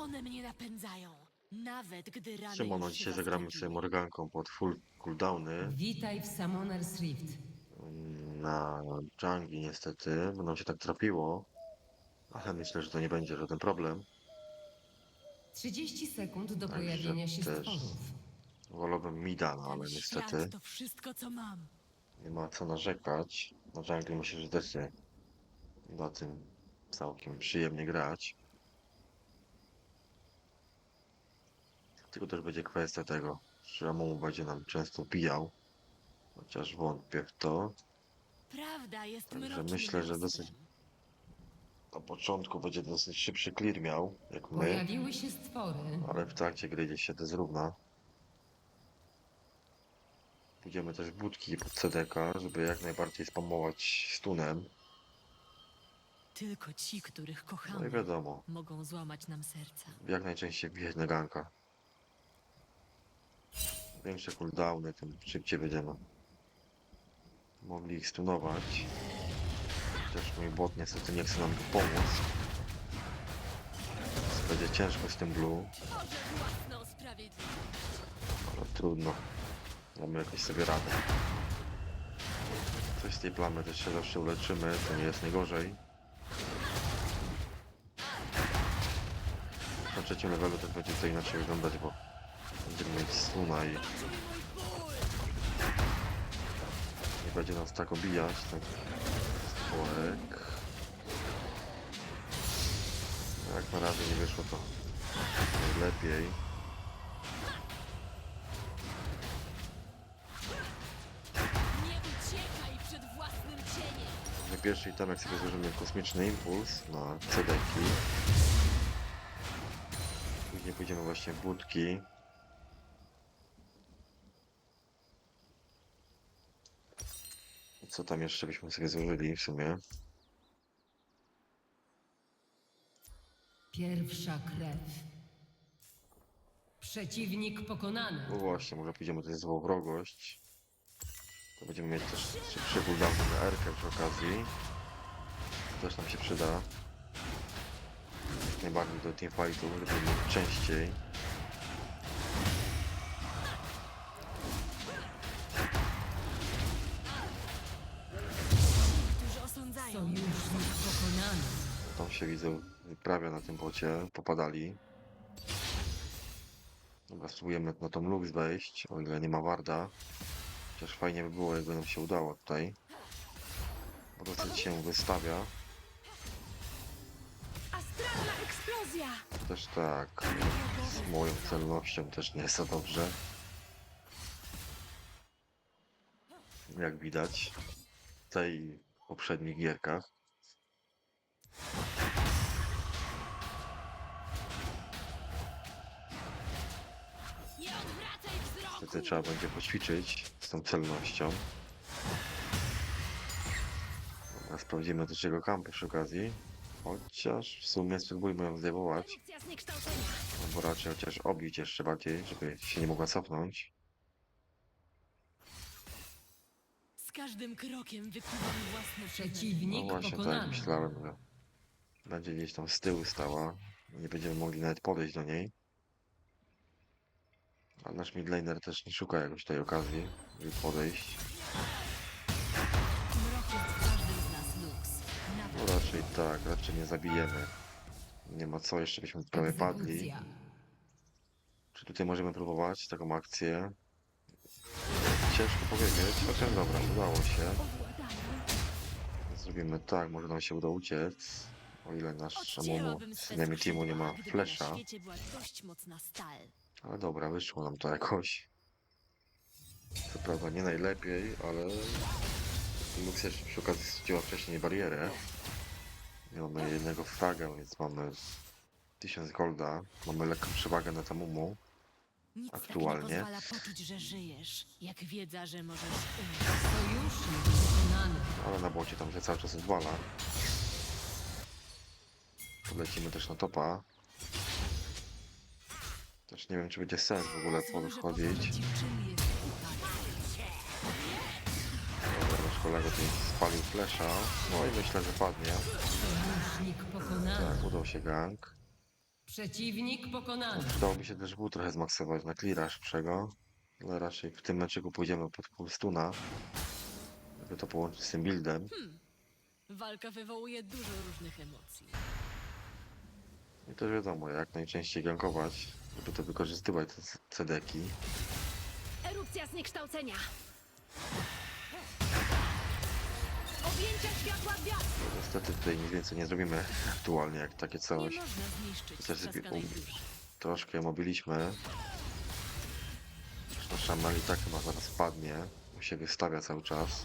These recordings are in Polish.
One mnie napędzają. Nawet gdy rany Szymono, już się dzisiaj zagramy sobie zaskoczyły. Morganką pod full cooldowny. Witaj w Summoner's Rift. Na jungi niestety, będą się tak trafiło. Ale myślę, że to nie będzie żaden problem. 30 sekund do Także pojawienia się też stworów. Wolałbym mida, no Ten ale niestety to wszystko, co mam. nie ma co narzekać. Na jungli myślę, że też się na tym całkiem przyjemnie grać. Tylko też będzie kwestia tego, że Amumu będzie nam często bijał. Chociaż wątpię w to. Prawda jest Także mrocznym myślę, że dosyć- Na początku będzie dosyć szybszy clear miał, jak my. Pojawiły się stwory. Ale w trakcie gry gdzieś się to zrówna. Pójdziemy też w budki pod CDK, żeby jak najbardziej spamować stunem. Tylko ci, których No i kochamy, wiadomo, mogą złamać nam serca. jak najczęściej wbijać na ganka. Większe cooldowny, tym szybciej będziemy mogli ich stunować. Chociaż mój bot niestety nie chce nam tu pomóc. Więc Będzie ciężko z tym blue. Ale trudno. Damy jakoś sobie radę. Coś z tej plamy też się zawsze uleczymy, to nie jest najgorzej. Na trzecim levelu też będzie to inaczej wyglądać, bo będziemy mieć stuna i nie będzie nas tak obijać. Tak. Stworek. Jak na razie nie wyszło to najlepiej. Na pierwszy item, jak sobie złożymy kosmiczny impuls na cedeki. Później pójdziemy właśnie w budki. Co tam jeszcze byśmy sobie złożyli w sumie? Pierwsza krew. Przeciwnik pokonany. No właśnie, może pójdziemy też złą wrogość. To będziemy mieć też szybszy cooldown na R-kę przy okazji. To też nam się przyda. Jak najbardziej do teamfightu, żeby częściej. Się widzę wyprawia na tym bocie, popadali. Dobra, spróbujemy na tą Lux wejść, o ile nie ma Warda. Chociaż fajnie by było, jakby nam się udało tutaj. Bo dosyć się wystawia. Astralna eksplozja! Też tak, z moją celnością też nie jest za dobrze. Jak widać w tej poprzednich gierkach. Niestety trzeba będzie poćwiczyć z tą celnością. Dobra, sprawdzimy też jego kampy przy okazji. Chociaż w sumie spróbujmy ją zdejmować. Albo raczej chociaż obić jeszcze bardziej, żeby się nie mogła cofnąć. Z każdym krokiem wykuwam własne Przeciwnik No właśnie, tak jak myślałem, że będzie gdzieś tam z tyłu stała. Nie będziemy mogli nawet podejść do niej. A nasz midlaner też nie szuka jakoś tej okazji, żeby podejść. No raczej tak, raczej nie zabijemy. Nie ma co, jeszcze byśmy prawie padli. Czy tutaj możemy próbować taką akcję? Ciężko powiedzieć, chociaż dobra, udało się. Zrobimy tak, może nam się uda uciec. O ile nasz Amumu Odcięłabym z swe innymi teamu nie ma flesza. Na. Ale dobra, wyszło nam to jakoś. Co prawda nie najlepiej, ale Lux jeszcze przy okazji zdziała wcześniej barierę. Nie mamy jednego fraga, więc mamy 1000 golda. Mamy lekką przewagę nad Amumu. Nic Aktualnie. tak nie pozwala poczuć, że żyjesz, jak wiedza, że możesz umrzeć. Sojusznik pokonany. Ale na bocie tam się cały czas odwala. Lecimy też na topa. Też nie wiem, czy będzie sens w ogóle podchodzić. Dobra, nasz kolega tutaj spalił flesza. No i myślę, że padnie. Sojusznik pokonany. Tak, udał się gang. Przeciwnik pokonany. Przydałoby się też W trochę zmaksować na cleara szybszego, ale raczej w tym meczyku pójdziemy pod full stuna, żeby to połączyć z tym buildem. Walka wywołuje dużo różnych emocji. I też wiadomo, jak najczęściej gankować, żeby to wykorzystywać te cedeki. Erupcja zniekształcenia! Objęcia światła wiatru! Niestety tutaj nic więcej nie zrobimy aktualnie, jak takie Nie coś. można zniszczyć Chociaż duszy. Troszkę ją mobiliśmy. Zresztą Shaman i tak chyba zaraz padnie. Bo się wystawia cały czas.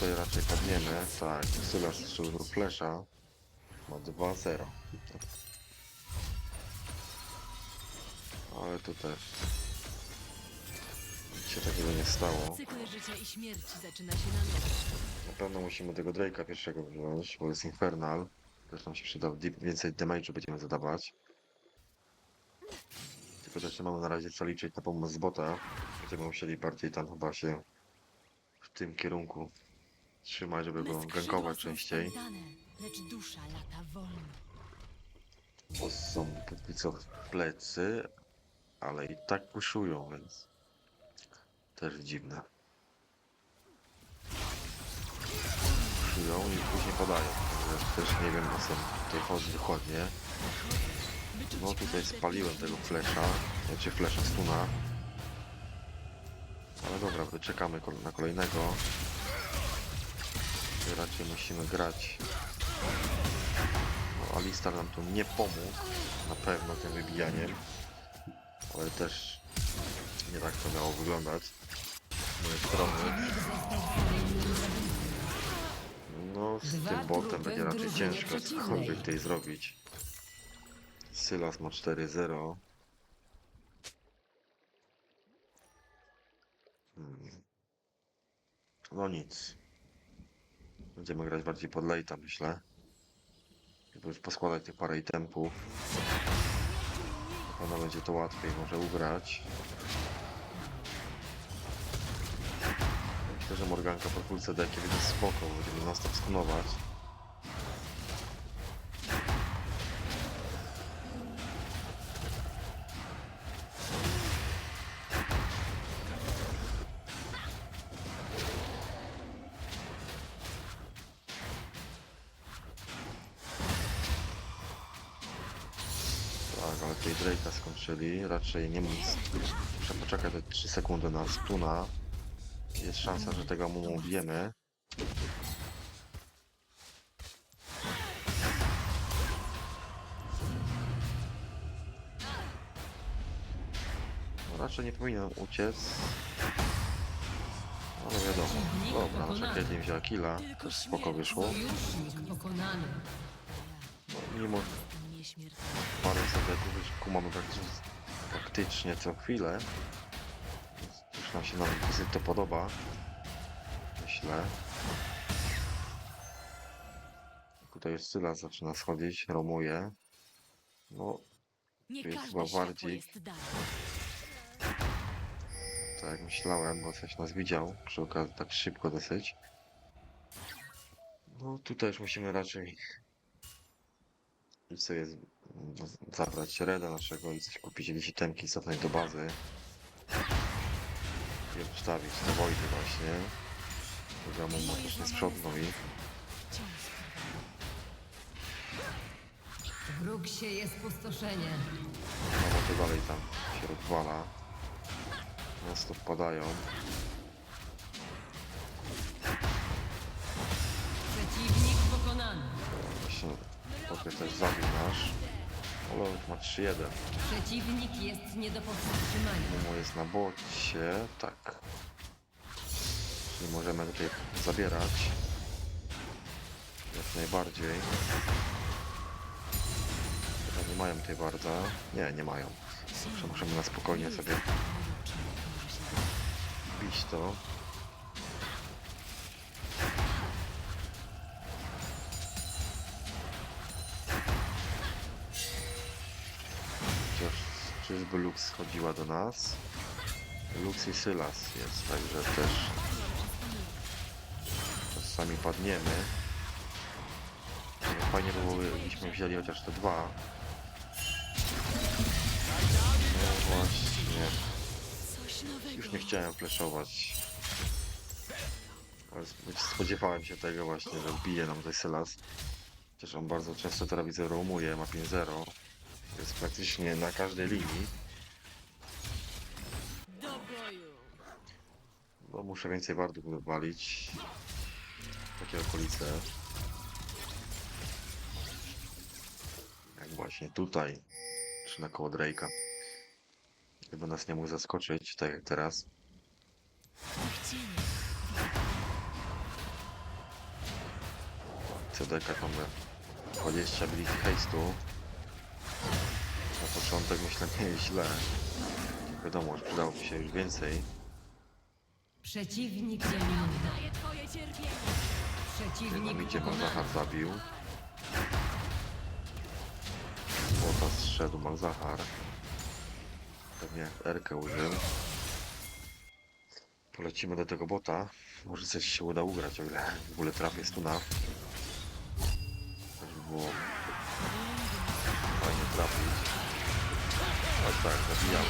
Tutaj raczej padniemy. Tak, Sylas strzelił flesza. Ma 2-0. Ale tu też. Nic się takiego nie stało. Cykl życia i śmierci zaczyna się na nowo. Na pewno musimy tego Drake'a pierwszego wziąć, bo jest Infernal. Też nam się przyda, więcej damage'u będziemy zadawać. Tylko też nie mamy na razie co liczyć na pomoc z bota. Będziemy musieli bardziej tam chyba się w tym kierunku trzymać, żeby go gankować częściej. lecz dusza lata wolno. Bo są póki co w plecy, ale i tak puszują, więc też dziwne. Puszują i później podają. Także też nie wiem o co tutaj chodzi dokładnie. No tutaj spaliłem tego flesza, znaczy flesza stuna. Ale dobra, wyczekamy na kolejnego. Raczej musimy grać. No, Alistar nam tu nie pomógł, na pewno tym wybijaniem. Ale też nie tak to miało wyglądać. Z mojej strony. No, z Dwa tym botem będzie raczej drużynie ciężko przeciwnej. cokolwiek tutaj zrobić. Sylas ma 4-0. Hmm. No nic. Będziemy grać bardziej pod late'a, myślę. Żeby już poskładać tych parę itempów. Na pewno będzie to łatwiej może ugrać. Myślę, że Morganka po kulce deki będzie spoko, będziemy non stop skunować. Tutaj Drake'a skończyli. Raczej nie móc. Muszę poczekać te 3 sekundy na stuna. Jest szansa, że tego mu ubijemy. No, raczej nie powinien uciec. Ale wiadomo. Dobra, nasza Caitlyn wzięła killa. Też spoko wyszło. No, mimo Jestem nieśmiertelny. parę sedeków już kumamy praktycznie, praktycznie co chwilę. Już nam się nawet dosyć to podoba. Myślę. Tutaj już Sylas zaczyna schodzić, romuje. No, Nie Jest każde chyba światło bardziej- jest darem. tak jak myślałem, bo coś nas widział. Przy okazji tak szybko dosyć. No tutaj już musimy raczej i sobie z- z- zabrać Reda naszego i coś kupić jakieś itemki, cofnąć do bazy. I obstawić te wojny właśnie. Programu motocznie sprzątnął i Wciąż krwawi. Wróg sieje spustoszenie. no bo to dalej tam się rozwala. Mocno wpadają. Przeciwnik pokonany. Właśnie trochę też zabił nasz. Już ma 3-1. Przeciwnik jest nie do powstrzymania. Mumu jest na bocie, tak. Czyli możemy tutaj zabierać. Jak najbardziej. Chyba nie mają tutaj bardzo. Nie, nie mają. Także możemy na spokojnie sobie bić to. Czyżby Lux schodziła do nas? Lux i Sylas jest, także też Czasami padniemy. Fajnie by było, gdybyśmy wzięli chociaż te dwa. No właśnie. Już nie chciałem sp- spodziewałem się tego właśnie, że wbije nam tutaj Sylas. Chociaż on bardzo często teraz widzę roamuje, ma 5-0. Jest praktycznie na każdej linii. Bo muszę więcej wardów wywalić. Takie okolice. Jak właśnie tutaj. Czy na koło Drake'a. Gdyby nas nie mógł zaskoczyć, tak jak teraz. CDK mamy 20 ability haste'u. Na początek myślę nie jest źle. Wiadomo, że przydałoby się już więcej. Przeciwnik ziemiony. Daję twoje cierpienie. Przeciwnik idzie pokonany. Malzahar zabił. Bota zszedł Malzahar. Pewnie Erkę użył. Polecimy do tego bota. Może coś się uda ugrać, o ile w ogóle trafię stuna. To by było fajnie trafić. A tak, zabijamy.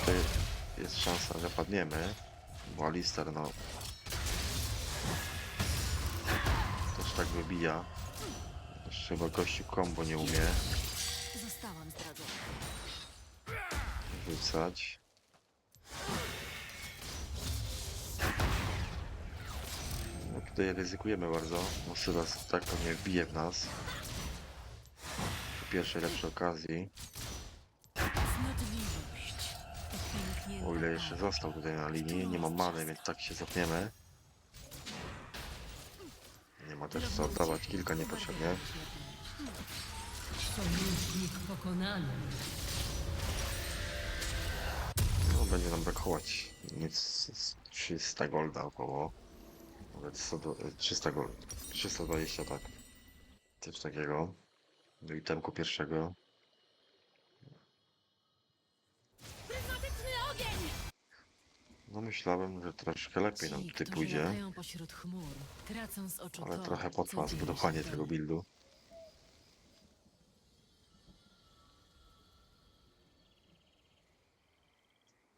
Tutaj jest szansa, że padniemy. Bo Alistair, no... Też tak wybija. Też chyba gościu combo nie umie Zostałam zdradzona. rzucać. No tutaj ryzykujemy bardzo, bo Sylas tak pewnie wbije w nas. Pierwszej lepszej okazji. O ile jeszcze został tutaj na linii, nie mam many, więc tak się zapniemy. Nie ma też co oddawać, kilka niepotrzebnie. Sojusznik pokonany. No, będzie nam brakować nic z 300 golda około. Nawet 100, do- e, 300 gold. 320 tak. Coś takiego. Do itemku pierwszego. Pryzmatyczny ogień! No myślałem, że troszkę lepiej nam tutaj pójdzie. latają pośród chmur, tracą z oczu Ale to, trochę co potrwa dzieje się zbudowanie tego buildu.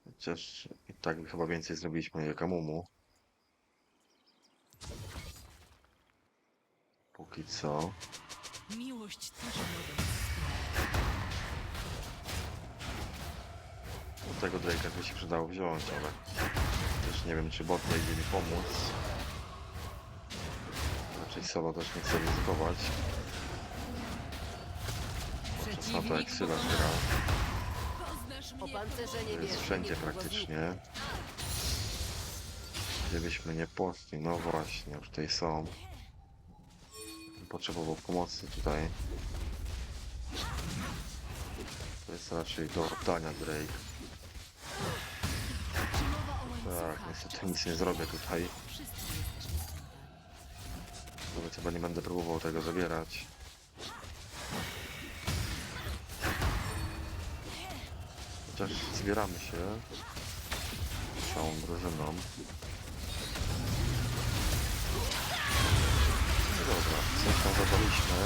Chociaż i tak chyba więcej zrobiliśmy jak Amumu. Póki co. Miłość też może Do tego Drake'a by się przydało wziąć, ale też nie wiem czy bot idzie mi pomóc. Raczej solo też nie chcę ryzykować. Czas na to jak Sylas gra. Poznasz mnie, Opancerzenie To jest wieży wszędzie niedługo praktycznie. Gdybyśmy nie poszli, no właśnie, już tutaj są. Potrzebował pomocy tutaj. To jest raczej do oddania Drake. Tak, niestety nic nie zrobię tutaj. Nawet chyba nie będę próbował tego zabierać. Chociaż zbieramy się całą drużyną. Dobra, coś tam zabraliśmy.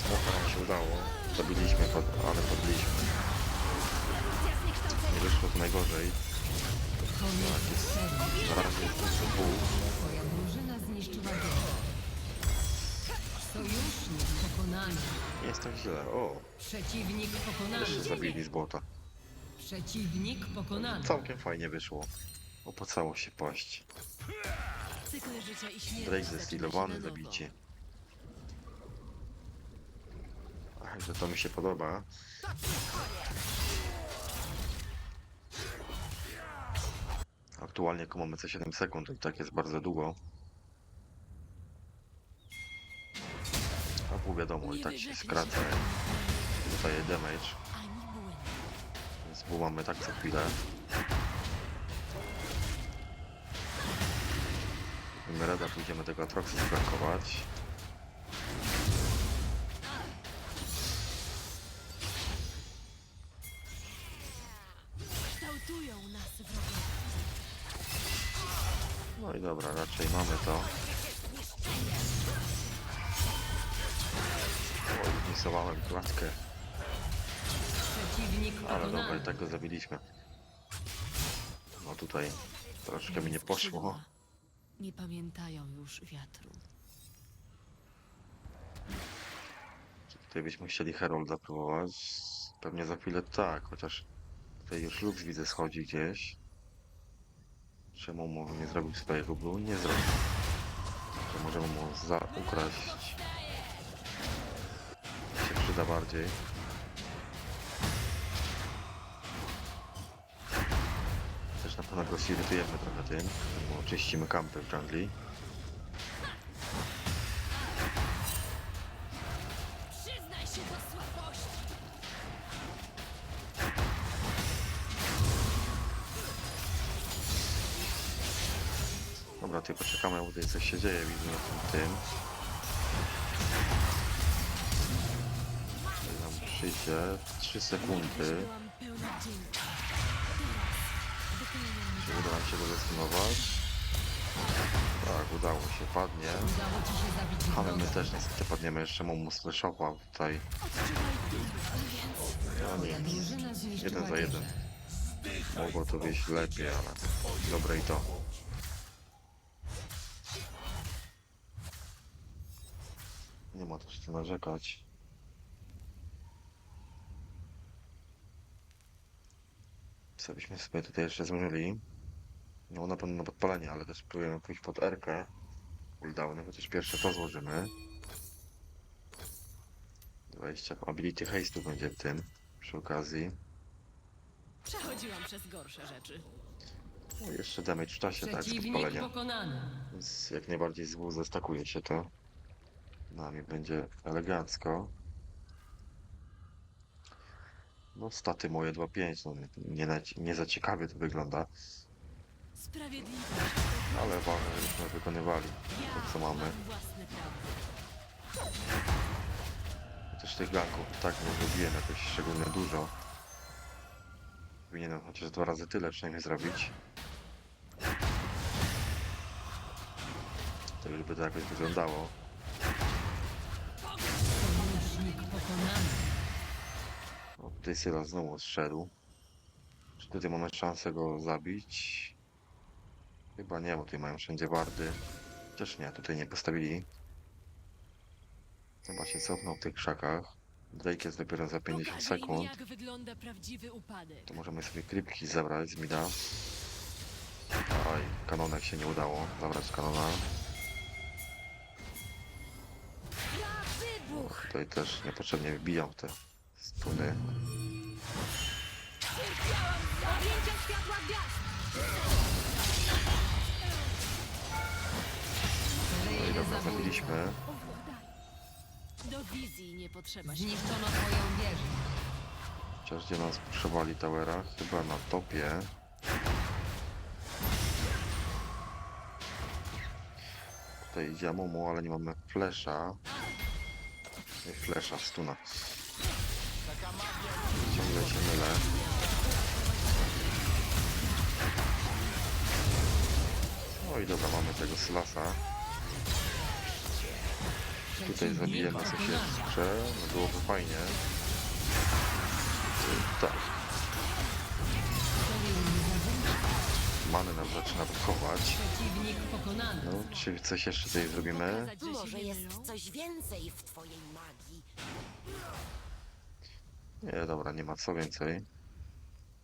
Smoka nam się udało. Zabiliśmy, pod- ale podbiliśmy. Nie wyszło to najgorzej. Serii. Na razie jest tylko pół. Twoja drużyna zniszczyła wieżę. Sojusznik pokonany. Nie jest tak źle. O, Przeciwnik pokonany. jeszcze zabili z bota. Przeciwnik pokonany. Całkiem fajnie wyszło. Opłacało się paść. Cykl życia i śmierci Drake zaczyna się zestylowany, na nowo. zabicie. Ach, Że to mi się podoba. Aktualnie jak mamy co 7 sekund, i tak jest bardzo długo. A pół wiadomo, i tak się skraca. Dostaje damage, Ani błędu. więc pół mamy tak co chwilę. Rada pójdziemy tego Atroxa wrogowie. No i dobra, raczej mamy to. Oj, misowałem klatkę, ale dobra, i tak go zabiliśmy. No tutaj troszkę mi nie poszło. Nie pamiętają już wiatru. Tutaj byśmy chcieli Herolda próbować. Pewnie za chwilę tak, chociaż tutaj już Lux widzę schodzi gdzieś. Czemu mu nie zrobił swojego blue? Nie zrobił. To możemy mu za ukraść. Się przyda bardziej. Też na pewno go zirytujemy trochę tym, bo oczyścimy kampy w jungli. Przyznaj się do słabości! Dobra, tylko czekamy, bo tutaj coś się dzieje, widzę na tym tym. Tutaj nam przyjdzie 3 sekundy. Byłam pełna wdzięku. Nam się go? Tak, udało się, padnie. Ale my też niestety padniemy, jeszcze mu slashował tutaj. Więc No jeden za jeden. Mogło to wyjść lepiej, ale dobre i to. Nie ma też co narzekać. Co byśmy sobie tutaj jeszcze złożyli? No na pewno na podpalenie, ale też próbujemy pójść pod Rkę. Cooldowny, chociaż pierwsze to złożymy. 20 ability haste'u będzie w tym, przy okazji. przechodziłam przez gorsze rzeczy. No jeszcze damage w czasie, tak, z Przeciwnik podpalenia. pokonany. Więc jak najbardziej z W zestakuje się to. Nami będzie elegancko. No staty moje 2.5, no nie, na, nie za ciekawie to wygląda. Ale ważne, żebyśmy wykonywali to co mamy. Chociaż tych ganków tak nie zrobiłem jakoś szczególnie dużo. Powinienem chociaż dwa razy tyle przynajmniej zrobić. To już by to jakoś wyglądało. O, tutaj Syla znowu zszedł. Czy tutaj mamy szansę go zabić? Chyba nie, bo tutaj mają wszędzie wardy. Chociaż nie, tutaj nie postawili. Chyba się cofnął w tych krzakach. Drake jest dopiero za 50 Pokażę im, sekund. jak wygląda prawdziwy upadek. To możemy sobie krypki zabrać z mida. Oj, kanonek się nie udało zabrać kanona. Ja wybuch! Tutaj też niepotrzebnie wbijam te stuny. Objęcia światła gwiazd! Zabiliśmy. Do wizji nie potrzeba się. Zniszczono twoją wieżę. Chociaż gdzie nas puszowali towera? Chyba na topie. Tutaj idzie Momo, ale nie mamy flesza. Nie flesza, stuna. Ciągle się mylę. No i dobra, mamy tego Slasa. Tutaj coś pokonany. jeszcze. No byłoby fajnie. Tak, Kolejny zabójca. many nam zaczyna pokonany. No, czy coś jeszcze tutaj zrobimy? Może jest coś więcej w twojej magii. Nie, dobra, nie ma co więcej.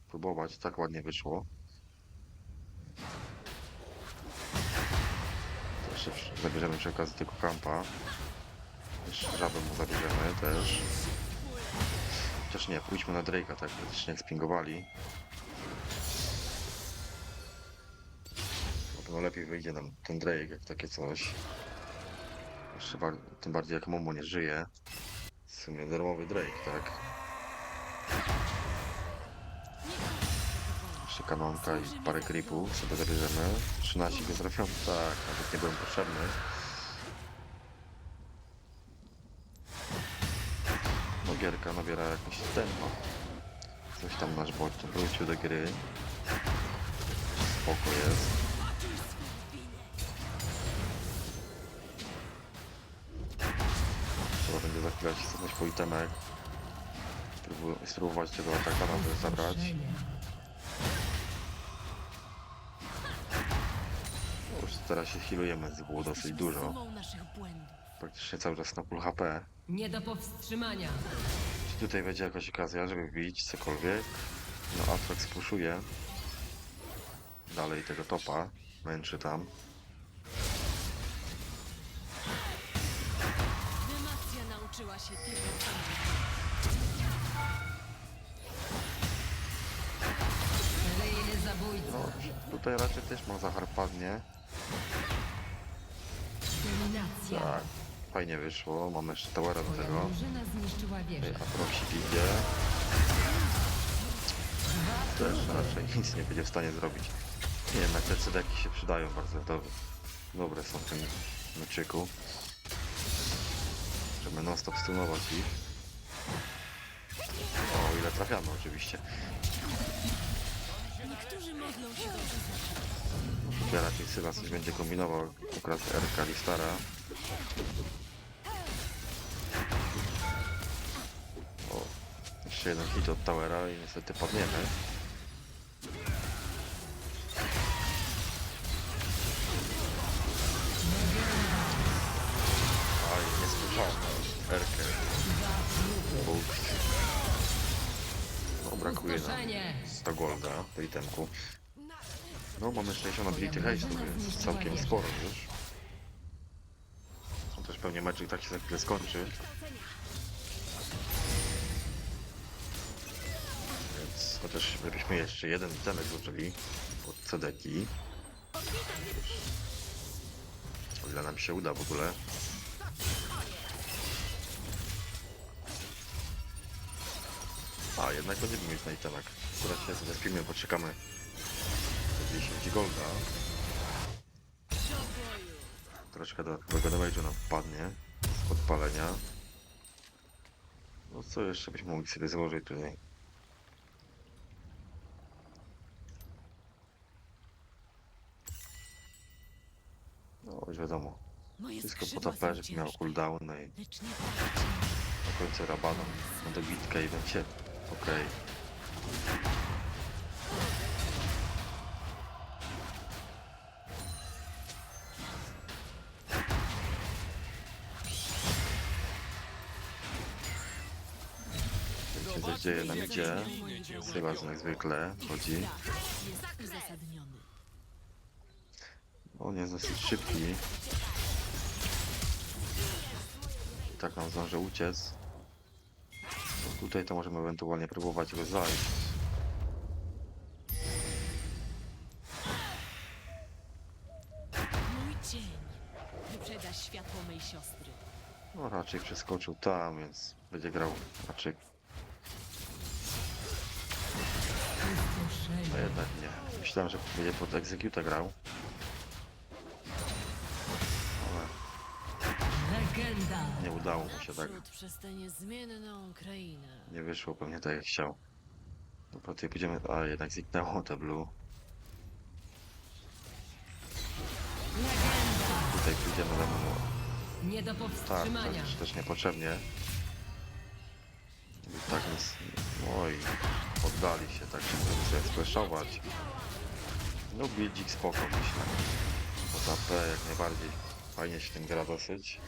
Próbować, tak ładnie wyszło. Jeszcze zabierzemy przy okazji tego kampa. Jeszcze żabę mu zabierzemy też. Chociaż nie, pójdźmy na Drake'a, tak praktycznie jak spingowali. Na pewno lepiej wyjdzie nam ten Drake, jak takie coś. Jeszcze bar- tym bardziej jak Momo nie żyje. W sumie darmowy Drake, tak? Jeszcze kanonka i parę creepów sobie zabierzemy. 13 go trafią? Tak, nawet nie byłem potrzebny. No gierka nabiera jakieś tempo. Coś tam nasz bot wrócił do gry. spoko jest. Trzeba będzie za chwilę cisnąć po itemek. Spróbować tego atakana też zabrać. Już teraz się healujemy, było dosyć dużo. Praktycznie cały czas na full HP. Nie do powstrzymania. Czy tutaj będzie jakaś okazja, żeby wbić cokolwiek? No Atrox puszuje. Dalej tego topa. Męczy tam. Demacja nauczyła się tego samego. Seryjny zabójca. No, tutaj raczej też ma Zachar padnie. Dominacja. Tak. Fajnie wyszło. Mamy jeszcze towera do tego. drużyna zniszczyła wieżę. Atroxik idzie. Też raczej nic nie będzie w stanie zrobić. Nie, jednak te cedeki się przydają bardzo dobre. Dobre są w tym meczyku. Żeby non stop stunować ich. O, ile trafiamy oczywiście. Niektórzy modlą się. Tutaj raczej coś będzie kombinował. Akurat RK Listara. Jeszcze jeden hit od Towera i niestety padniemy. Aj, nie słyszałem. RK. Ups. No, brakuje nam Pustoszenie. 100 golda w itemku. No, mamy 60 ability haste, więc całkiem sporo już. On też pewnie mecz i tak się za chwilę skończy. Chociaż gdybyśmy jeszcze jeden itemek zużyli pod cedeki. O ile nam się uda w ogóle. A, jednak będziemy mieć na itemek. Akurat się zespimy, poczekamy 10 golda. Troszkę dodatkowego damage'u nam wpadnie z podpalenia. No co jeszcze byśmy mogli sobie złożyć tutaj? No już wiadomo, Moje wszystko po skrzydła są żeby miał ciężkie, cooldown i lecz nie tak ciężkie. na końcu rabana na dobitkę i będzie okej. Jak się coś dzieje na midzie, Sylas jak zwykle chodzi. On jest dosyć szybki. Tak nam zdąży uciec. No Tutaj to możemy ewentualnie próbować go zajść. Mój cień wyprzedza światło mej siostry. No raczej przeskoczył tam, więc będzie grał raczej, a Pustoszenie. jednak nie. Myślałem, że będzie pod Executa grał. Legenda. nie udało mu się tak. Naprzód przez tę niezmienną krainę. Nie wyszło pewnie tak jak chciał. Dobra, tutaj pójdziemy... A, jednak zniknęło te blue. Legenda. Tutaj pójdziemy mu Nie do Tak, powstrzymania. też, też niepotrzebnie. I tak nic. Oj, poddali się, tak się możemy sobie splashować. No buildzik spoko myślę. Poza P jak najbardziej. Fajnie się tym gra dosyć.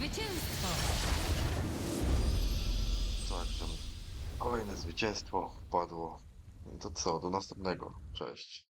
Zwycięstwo. Także kolejne zwycięstwo wpadło. To co, do następnego. Cześć.